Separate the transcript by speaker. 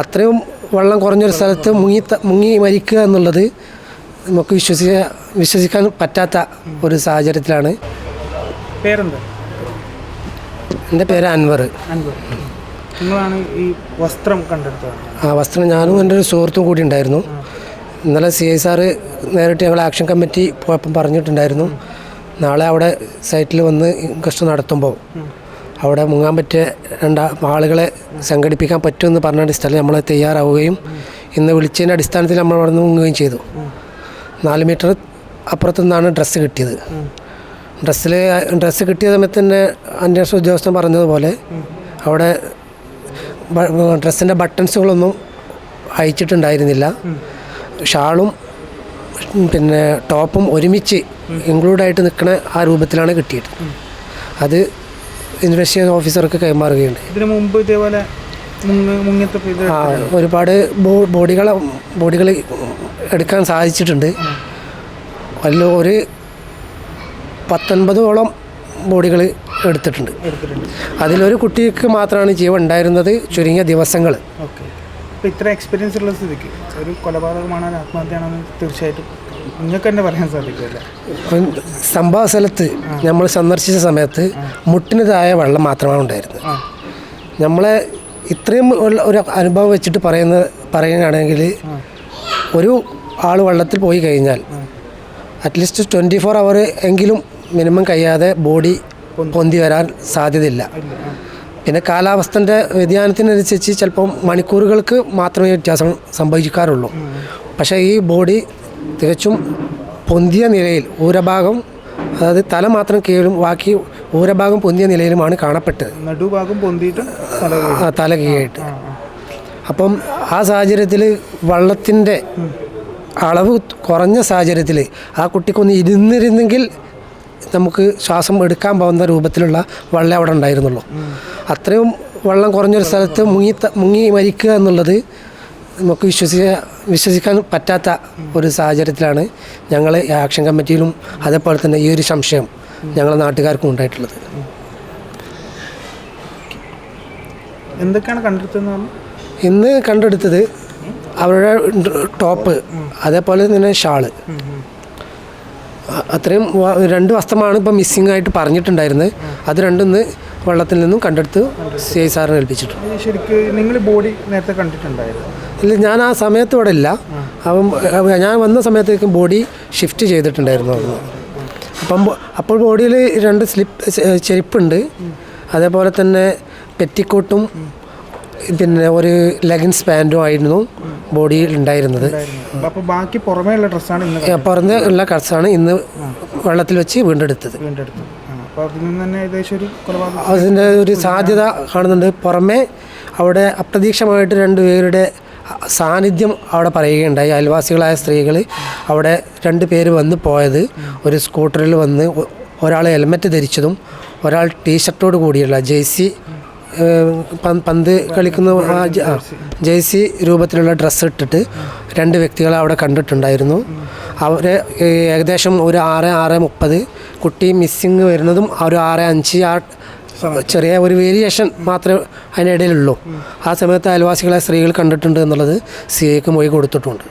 Speaker 1: അത്രയും വെള്ളം കുറഞ്ഞൊരു സ്ഥലത്ത് മുങ്ങി മുങ്ങി മരിക്കുക എന്നുള്ളത് നമുക്ക് വിശ്വസിക്കാൻ വിശ്വസിക്കാൻ പറ്റാത്ത ഒരു സാഹചര്യത്തിലാണ്.
Speaker 2: പേരെന്താ?
Speaker 1: എന്റെ പേര് അൻവർ.
Speaker 2: അൻവർ. നിങ്ങളാണ് ഈ വസ്ത്രം കണ്ടെടുത്തത്.
Speaker 1: ആ വസ്ത്രം ഞാനും എന്റെ ഒരു സുഹൃത്തും കൂടി ഉണ്ടായിരുന്നു. ഇന്നലെ സി ഐ സാറ് നേരിട്ട് ഞങ്ങൾ ആക്ഷൻ കമ്മിറ്റി പോയപ്പം പറഞ്ഞിട്ടുണ്ടായിരുന്നു. നാളെ അവിടെ സൈറ്റിൽ വന്ന് ഇൻക്വസ്റ്റ് നടത്തുമ്പോൾ അവിടെ മുങ്ങാൻ പറ്റിയ രണ്ട ആളുകളെ സംഘടിപ്പിക്കാൻ പറ്റുമെന്ന് പറഞ്ഞ അടിസ്ഥാനത്തിൽ നമ്മൾ തയ്യാറാവുകയും ഇന്ന് വിളിച്ചതിന്റെ അടിസ്ഥാനത്തിൽ നമ്മൾ അവിടെ നിന്ന് മുങ്ങുകയും ചെയ്തു. നാല് മീറ്റർ അപ്പുറത്തു നിന്നാണ് ഡ്രസ്സ് കിട്ടിയത്. ഡ്രസ്സിൽ ഡ്രസ്സ് കിട്ടിയ സമയത്ത് തന്നെ അന്വേഷണ ഉദ്യോഗസ്ഥൻ പറഞ്ഞതുപോലെ അവിടെ ഡ്രസ്സിന്റെ ബട്ടൺസുകളൊന്നും അയച്ചിട്ടുണ്ടായിരുന്നില്ല ഷാളും പിന്നെ ടോപ്പും ഒരുമിച്ച് ഇൻക്ലൂഡായിട്ട് നിൽക്കുന്ന ആ രൂപത്തിലാണ് കിട്ടിയത്. അത് ഇൻവെസ്റ്റിഗേഷൻ ഓഫീസർക്ക് കൈമാറുകയുണ്ട്.
Speaker 2: ഇതിനു മുമ്പ് ഇതേപോലെ
Speaker 1: ആ ഒരുപാട് ബോഡികൾ ബോഡികൾ എടുക്കാൻ സാധിച്ചിട്ടുണ്ട്. അതിൽ ഒരു പത്തൊൻപതോളം ബോഡികൾ എടുത്തിട്ടുണ്ട്. അതിലൊരു കുട്ടിക്ക് മാത്രമാണ് ജീവൻ ഉണ്ടായിരുന്നത് ചുരുങ്ങിയ ദിവസങ്ങൾ
Speaker 2: ഇത്ര എക്സ്പീരിയൻസ് ഉള്ള സ്ഥിതിക്ക് ഒരു കൊലപാതകമാണ് ആത്മഹത്യയാണെന്ന് തീർച്ചയായിട്ടും നിങ്ങൾക്ക് തന്നെ പറയാൻ സാധിക്കില്ല
Speaker 1: സംഭവ സ്ഥലത്ത് നമ്മൾ സന്ദർശിച്ച സമയത്ത് മുട്ടിന് താഴെ വെള്ളം മാത്രമാണ് ഉണ്ടായിരുന്നത്. നമ്മളെ ഇത്രയും ഉള്ള ഒരു അനുഭവം വെച്ചിട്ട് പറയുന്ന പറയുകയാണെങ്കിൽ ഒരു ആൾ വെള്ളത്തിൽ പോയി കഴിഞ്ഞാൽ അറ്റ്ലീസ്റ്റ് ട്വന്റി ഫോർ അവർ എങ്കിലും മിനിമം കഴിയാതെ ബോഡി പൊന്തി. വരാൻ സാധ്യതയില്ല. പിന്നെ കാലാവസ്ഥന്റെ വ്യതിയാനത്തിനനുസരിച്ച് ചിലപ്പം മണിക്കൂറുകൾക്ക് മാത്രമേ വ്യത്യാസം സംഭവിക്കാറുള്ളൂ. പക്ഷേ ഈ ബോഡി തികച്ചും പൊന്തിയ നിലയിൽ ഊരഭാഗം അതായത് തല മാത്രം കീഴും ബാക്കി ഊരഭാഗം പൊന്തിയ നിലയിലുമാണ് കാണപ്പെട്ടത്.
Speaker 2: നടുഭാഗം പൊന്തിയിട്ട് തല
Speaker 1: കീഴായിട്ട് അപ്പം ആ സാഹചര്യത്തിൽ വള്ളത്തിന്റെ അളവ് കുറഞ്ഞ സാഹചര്യത്തിൽ ആ കുട്ടിക്കൊന്ന് ഇരുന്നിരുന്നെങ്കിൽ നമുക്ക് ശ്വാസം എടുക്കാൻ പോകുന്ന രൂപത്തിലുള്ള വള്ളം അവിടെ ഉണ്ടായിരുന്നുള്ളൂ. അത്രയും വെള്ളം കുറഞ്ഞൊരു സ്ഥലത്ത് മുങ്ങി മുങ്ങി മരിക്കുക എന്നുള്ളത് നമുക്ക് വിശ്വസിക്കാൻ വിശ്വസിക്കാൻ പറ്റാത്ത ഒരു സാഹചര്യത്തിലാണ് ഞങ്ങൾ ആക്ഷൻ കമ്മിറ്റിയിലും അതേപോലെ തന്നെ ഈ ഒരു സംശയം ഞങ്ങളെ നാട്ടുകാർക്കും ഉണ്ടായിട്ടുള്ളത്.
Speaker 2: എന്തൊക്കെയാണ് കണ്ടെടുത്തതെന്ന് പറഞ്ഞു?
Speaker 1: ഇന്ന് കണ്ടെടുത്തത് അവരുടെ ടോപ്പ് അതേപോലെ തന്നെ ഷാൾ. അത്രയും രണ്ട് വസ്ത്രമാണ് ഇപ്പം മിസ്സിംഗ് ആയിട്ട് പറഞ്ഞിട്ടുണ്ടായിരുന്നത്. അത് രണ്ടൊന്ന് വെള്ളത്തിൽ നിന്നും കണ്ടെടുത്ത് സി ഐ സാറിന് ഏൽപ്പിച്ചിട്ടുണ്ട്.
Speaker 2: ശരിക്ക് നിങ്ങൾ ബോഡി നേരത്തെ കണ്ടിട്ടുണ്ടായിരുന്നു?
Speaker 1: ഇല്ല ഞാൻ ആ സമയത്ത് ഇവിടെ ഇല്ല. അപ്പം ഞാൻ വന്ന സമയത്തേക്കും ബോഡി ഷിഫ്റ്റ് ചെയ്തിട്ടുണ്ടായിരുന്നു അവിടുന്ന് അപ്പം അപ്പോൾ ബോഡിയിൽ രണ്ട് സ്ലിപ്പ് ചെരുപ്പുണ്ട്. അതേപോലെ തന്നെ പെറ്റിക്കോട്ടും പിന്നെ ഒരു ലെഗിൻസ് പാന്റും ആയിരുന്നു ബോഡിയിൽ ഉണ്ടായിരുന്നത്.
Speaker 2: അപ്പോൾ ബാക്കി പുറമേ ഉള്ള ഡ്രസ്സാണ്
Speaker 1: പുറമേ ഉള്ള ഡ്രസ്സാണ് ഇന്ന് വെള്ളത്തിൽ വെച്ച് വീണ്ടെടുത്തത്.
Speaker 2: വീണ്ടെടുത്തത്. ഒരു
Speaker 1: അതിന്റെ ഒരു സാധ്യത കാണുന്നുണ്ട്. പുറമെ അവിടെ അപ്രതീക്ഷമായിട്ട് രണ്ട് പേരുടെ സാന്നിധ്യം അവിടെ പറയുകയുണ്ടായി. അയൽവാസികളായ സ്ത്രീകൾ അവിടെ രണ്ട് പേര് വന്ന് പോയത് ഒരു സ്കൂട്ടറിൽ വന്ന് ഒരാൾ ഹെൽമെറ്റ് ധരിച്ചതും ഒരാൾ ടീഷർട്ടോട് കൂടിയുള്ള ജേഴ്സി പന്ത് കളിക്കുന്ന ആ ജേഴ്സി രൂപത്തിലുള്ള ഡ്രസ്സ് ഇട്ടിട്ട് രണ്ട് വ്യക്തികളെ അവിടെ കണ്ടിട്ടുണ്ടായിരുന്നു. അവർ ഏകദേശം ഒരു ആറ് ആറ് മുപ്പത് കുട്ടി മിസ്സിങ് വരുന്നതും ഒരു ആറ് അഞ്ച് ആ ചെറിയ ഒരു വേരിയേഷൻ മാത്രമേ അതിനിടയിലുള്ളൂ. ആ സമയത്ത് അയൽവാസികളെ സ്ത്രീകൾ കണ്ടിട്ടുണ്ട് എന്നുള്ളത് സി ഐക്ക് മൊഴി കൊടുത്തിട്ടുണ്ട്.